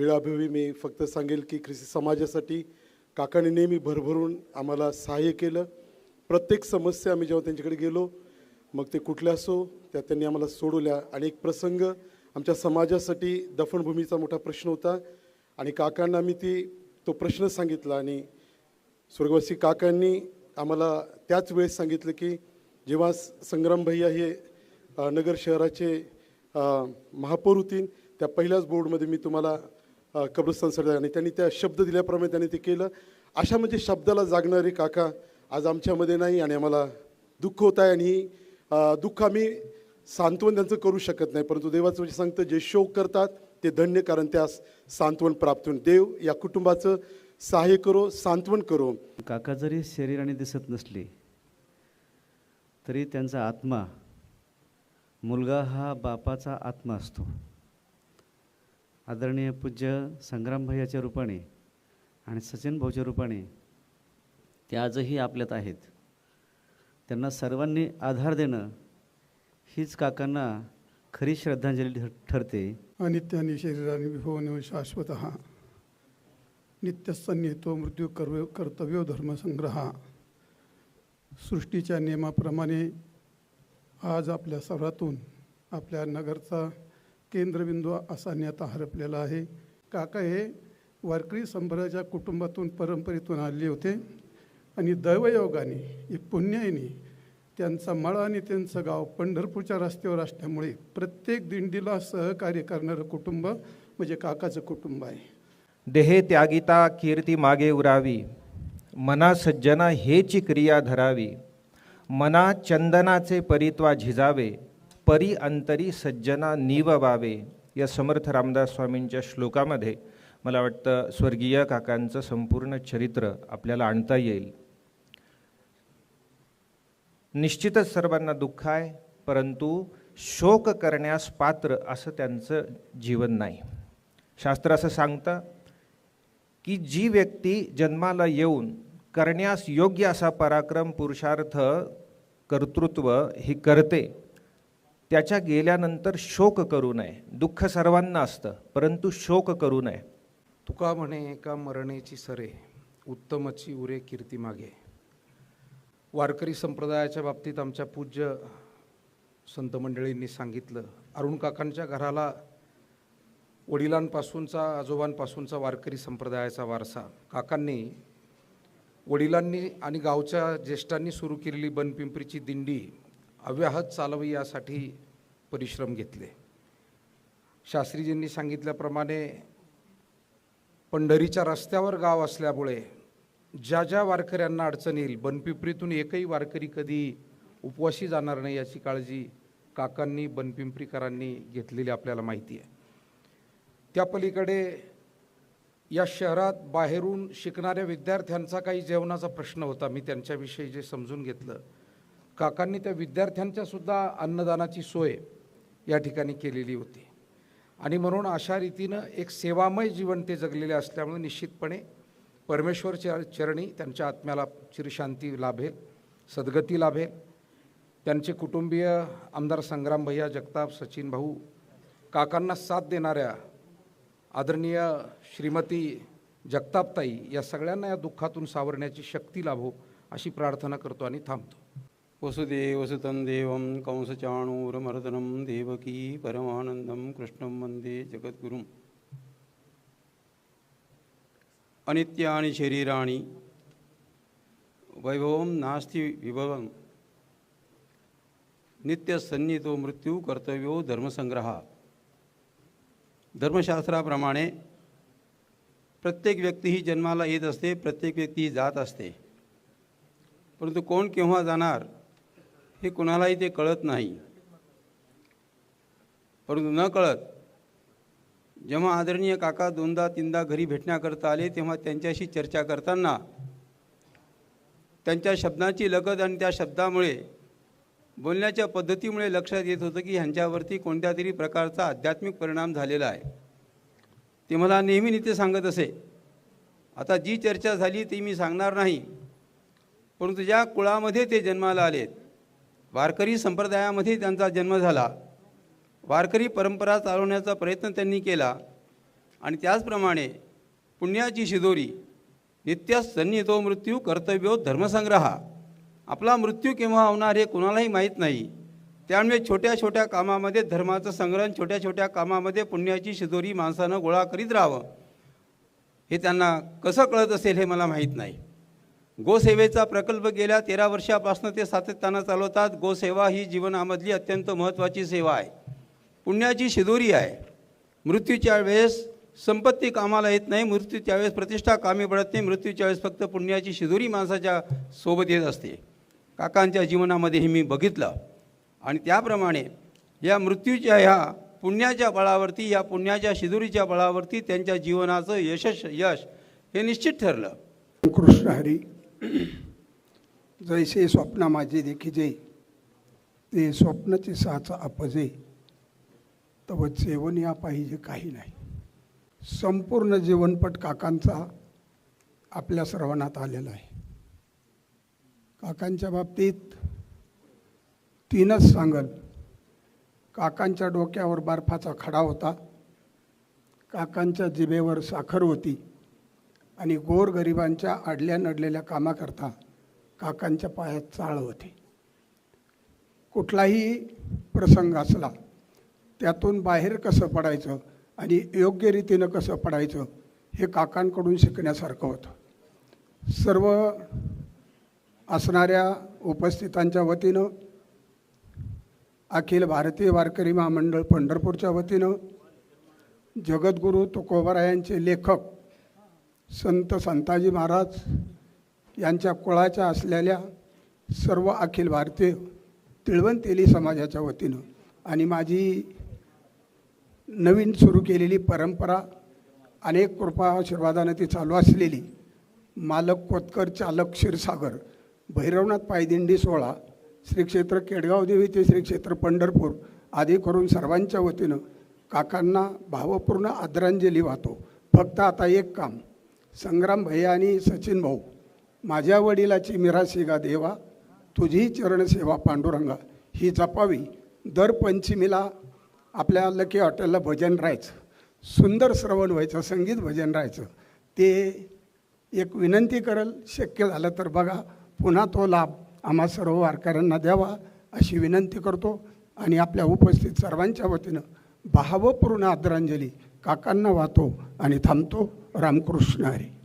वेळाभावी मी फक्त सांगेल की ख्रिस्ती समाजासाठी काकाने नेहमी भरभरून आम्हाला सहाय्य केलं. प्रत्येक समस्या आम्ही जेव्हा त्यांच्याकडे गेलो मग ते कुठल्या असो त्या त्यांनी आम्हाला सोडवल्या. आणि एक प्रसंग आमच्या समाजासाठी दफनभूमीचा मोठा प्रश्न होता. आणि काकांना आम्ही ती तो प्रश्न सांगितला आणि स्वर्गवासी काकांनी आम्हाला त्याच वेळेस सांगितलं की जेव्हा संग्राम भैया हे नगर शहराचे महापौर होतील त्या पहिल्याच बोर्डमध्ये मी तुम्हाला कब्रस्तानसाठी आणि त्यांनी त्या शब्द दिल्याप्रमाणे त्यांनी ते केलं. अशा म्हणजे शब्दाला जागणारे काका आज आमच्यामध्ये नाही आणि आम्हाला दुःख होत आहे आणि दुःख आम्ही सांत्वन त्यांचं करू शकत नाही. परंतु देवाचं म्हणजे सांगतं जे शोक करतात ते धन्य कारण त्यास सांत्वन प्राप्त होईल. देव या कुटुंबाचं सहाय्य करो सांत्वन करो. काका जरी शरीराने दिसत नसले तरी त्यांचा आत्मा मुलगा हा बापाचा आत्मा असतो. आदरणीय पूज्य संग्राम भैयाच्या रूपाने आणि सचिन भाऊच्या रूपाने ते आजही आपल्यात आहेत. त्यांना सर्वांनी आधार देणं हीच काकांना खरी श्रद्धांजली ठर- ठरते. अनित्याने शरीराने विभवने शाश्वत नित्यसन्निहितो मृत्यू कर्व कर्तव्य धर्मसंग्रह सृष्टीच्या नियमाप्रमाणे आज आपल्या सर्वातून आपल्या नगरचा केंद्रबिंदू असा नेता हरपलेला आहे. काका हे वारकरी संप्रदायाच्या कुटुंबातून परंपरेतून आले होते आणि दैवयोगाने एक पुण्याने त्यांचा मळा आणि त्यांचं गाव पंढरपूरच्या रस्त्यावर असल्यामुळे प्रत्येक दिंडीला सहकार्य करणारं कुटुंब म्हणजे काकाचं कुटुंब आहे. देहे त्यागिता कीर्ती मागे उरावी. मना सज्जना हेची क्रिया धरावी. मना चंदनाचे परित्वा झिजावे. परी अंतरी सज्जना निववावे या समर्थ रामदास स्वामींच्या श्लोकामध्ये मला वाटतं स्वर्गीय काकांचं संपूर्ण चरित्र आपल्याला आणता येईल. निश्चितच सर्वांना दुःख आहे परंतु शोक करण्यास पात्र असं त्यांचं जीवन नाही. शास्त्र असं सांगतं की जी व्यक्ती जन्माला येऊन करण्यास योग्य असा पराक्रम पुरुषार्थ कर्तृत्व ही करते त्याच्या गेल्यानंतर शोक करू नये. दुःख सर्वांना असतं परंतु शोक करू नये. तुका म्हणे एका मरणेची सरे उत्तमची उरे कीर्ती मागे. वारकरी संप्रदायाच्या बाबतीत आमच्या पूज्य संत मंडळींनी सांगितलं अरुण काकांच्या घराला वडिलांपासूनचा आजोबांपासूनचा वारकरी संप्रदायाचा वारसा. काकांनी वडिलांनी आणि गावच्या ज्येष्ठांनी सुरू केलेली बनपिंपरीची दिंडी अव्याहत चालव यासाठी परिश्रम घेतले. शास्त्रीजींनी सांगितल्याप्रमाणे पंढरीच्या रस्त्यावर गाव असल्यामुळे ज्या ज्या वारकऱ्यांना अडचण येईल बनपिंपरीतून एकही वारकरी कधी उपवाशी जाणार नाही याची काळजी काकांनी बनपिंपरीकरांनी घेतलेली आपल्याला माहिती आहे. त्या पलीकडे या शहरात बाहेरून शिकणाऱ्या विद्यार्थ्यांचा काही जेवणाचा प्रश्न होता मी त्यांच्याविषयी जे समजून घेतलं. काकांनी त्या विद्यार्थ्यांच्या सुद्धा अन्नदानाची सोय या ठिकाणी केलेली होती. आणि म्हणून अशा रीतीनं एक सेवामय जीवन ते जगलेले असल्यामुळे निश्चितपणे परमेश्वर चरणी त्यांच्या आत्म्याला चिरशांती लाभेल सद्गती लाभेल. त्यांचे कुटुंबीय आमदार संग्राम भैया जगताप सचिन भाऊ काकांना साथ देणाऱ्या आदरणीय श्रीमती जगतापताई या सगळ्यांना या दुःखातून सावरण्याची शक्ती लाभो अशी प्रार्थना करतो आणि थांबतो. वसुदेवसुतं देवं कंसचाणूरमर्दनं देवकी परमानन्दं कृष्णं वन्दे जगद्गुरुम्। अनित्यानि शरीराणि वैभवं नास्ति विभवं। नित्यसन्नितो मृत्यू कर्तव्यो धर्मसंग्रह। धर्मशास्त्राप्रमाणे प्रत्येक व्यक्ती ही जन्माला येत असते प्रत्येक व्यक्ती ही जात असते। परंतु कोण केव्हा जाणार? हे कुणालाही ते कळत नाही. परंतु न कळत जेव्हा आदरणीय काका दोनदा तीनदा घरी भेटण्याकरता आले तेव्हा त्यांच्याशी चर्चा करताना त्यांच्या शब्दांची लगत आणि त्या शब्दामुळे बोलण्याच्या पद्धतीमुळे लक्षात येत होतं की ह्यांच्यावरती कोणत्या तरी प्रकारचा आध्यात्मिक परिणाम झालेला आहे. ते मला नेहमी नेते सांगत असे. आता जी चर्चा झाली ती मी सांगणार नाही. परंतु ज्या कुळामध्ये ते जन्माला आलेत वारकरी संप्रदायामध्ये त्यांचा जन्म झाला. वारकरी परंपरा चालवण्याचा प्रयत्न त्यांनी केला आणि त्याचप्रमाणे पुण्याची शिदोरी नित्य सन्नितो मृत्यू कर्तव्यो धर्मसंग्रहा. आपला मृत्यू केव्हा होणार हे कोणालाही माहीत नाही. त्यामुळे छोट्या छोट्या कामामध्ये धर्माचं संग्रहण छोट्या छोट्या कामामध्ये पुण्याची शिदोरी माणसानं गोळा करीत राहावं. हे त्यांना कसं कळत असेल हे मला माहीत नाही. गोसेवेचा प्रकल्प गेल्या तेरा वर्षापासून ते सातत्यानं चालवतात. गोसेवा ही जीवनामधली अत्यंत महत्त्वाची सेवा आहे. पुण्याची शिदोरी आहे. मृत्यूच्या वेळेस संपत्ती कामाला येत नाही. मृत्यूच्या वेळेस प्रतिष्ठा कामी पडत नाही. मृत्यूच्या वेळेस फक्त पुण्याची शिदोरी माणसाच्या सोबत येत असते. काकांच्या जीवनामध्ये हे मी बघितलं. आणि त्याप्रमाणे या मृत्यूच्या ह्या पुण्याच्या बळावरती या पुण्याच्या शिदोरीच्या बळावरती त्यांच्या जीवनाचं यशश यश हे निश्चित ठरलं. कृष्ण हरी. जैसे स्वप्न माझे देखिजे ते स्वप्नचे साच अपजे तव सेवन या पाहिजे काही नाही. संपूर्ण जीवनपट काकांचा आपल्या श्रवणात आलेला आहे. काकांच्या बाबतीत तीनच सांगल काकांच्या डोक्यावर बर्फाचा खडा होता. काकांच्या जिभेवर साखर होती. आणि गोरगरिबांच्या अडल्या नडलेल्या कामाकरता काकांच्या पायात चाळ होते. कुठलाही प्रसंग असला त्यातून बाहेर कसं पडायचं आणि योग्य रीतीनं कसं पडायचं हे काकांकडून शिकण्यासारखं होतं. सर्व असणाऱ्या उपस्थितांच्या वतीनं अखिल भारतीय वारकरी महामंडळ पंढरपूरच्या वतीनं जगद्गुरू तुकोबरायांचे लेखक संत संताजी महाराज यांच्या कुळाच्या असलेल्या सर्व अखिल भारतीय तिळवंतेली समाजाच्या वतीनं आणि माझी नवीन सुरू केलेली परंपरा अनेक कृपा आशीर्वादानं ती चालू असलेली मालक कोतकर चालक क्षीरसागर भैरवनाथ पायदिंडी सोहळा श्री क्षेत्र केडगाव देवी ते श्री क्षेत्र पंढरपूर आदी करून सर्वांच्या वतीनं काकांना भावपूर्ण आदरांजली वाहतो. फक्त आता एक काम संग्राम भैया आणि सचिन भाऊ माझ्या वडिलाची मिरासिगा देवा तुझी चरणसेवा पांडुरंगा ही जपावी. दर पंचमीला आपल्या लकी हॉटेलला भजन राहायचं. सुंदर श्रवण व्हायचं संगीत भजन राहायचं. ते एक विनंती करल शक्य झालं तर बघा पुन्हा तो लाभ आम्हा सर्व वारकऱ्यांना द्यावा अशी विनंती करतो. आणि आपल्या उपस्थित सर्वांच्या वतीनं भावपूर्ण आदरांजली काकांना वाहतो आणि थांबतो रामकृष्ण हरी.